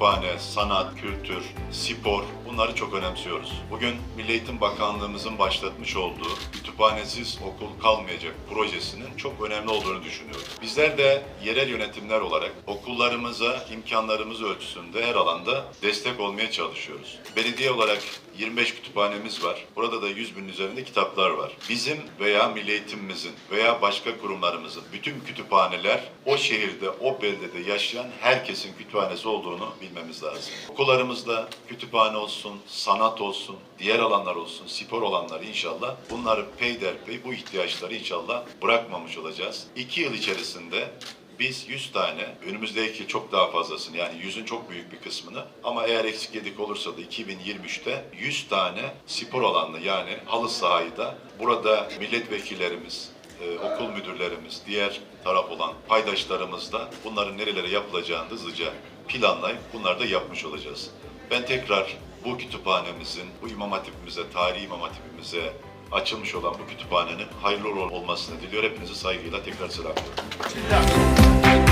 kütüphane, sanat, kültür, spor bunları çok önemsiyoruz. Bugün Milli Eğitim Bakanlığımızın başlatmış olduğu kütüphanesiz okul kalmayacak projesinin çok önemli olduğunu düşünüyorum. Bizler de yerel yönetimler olarak okullarımıza imkanlarımız ölçüsünde her alanda destek olmaya çalışıyoruz. Belediye olarak 25 kütüphanemiz var. Burada da 100 binin üzerinde kitaplar var. Bizim veya Milli Eğitimimizin veya başka kurumlarımızın bütün kütüphaneler o şehirde, o beldede yaşayan herkesin kütüphanesi olduğunu bilmemiz lazım. Okullarımızda kütüphane olsun, sanat olsun, diğer alanlar olsun, spor olanları inşallah bunları peyderpey bu ihtiyaçları inşallah bırakmamış olacağız. İki yıl içerisinde biz 100 tane, önümüzdeki çok daha fazlasını yani 100'ün çok büyük bir kısmını ama eğer eksik yedik olursa da 2023'te 100 tane spor alanlı yani halı sahayı da burada milletvekillerimiz, e, okul müdürlerimiz, diğer taraf olan paydaşlarımız da bunların nerelere yapılacağını hızlıca planlayıp bunları da yapmış olacağız. Ben tekrar bu kütüphanemizin, bu imam hatipimize, tarihi imam hatipimize açılmış olan bu kütüphanenin hayırlı olmasını diliyor. Hepinizi saygıyla tekrar selamlıyorum.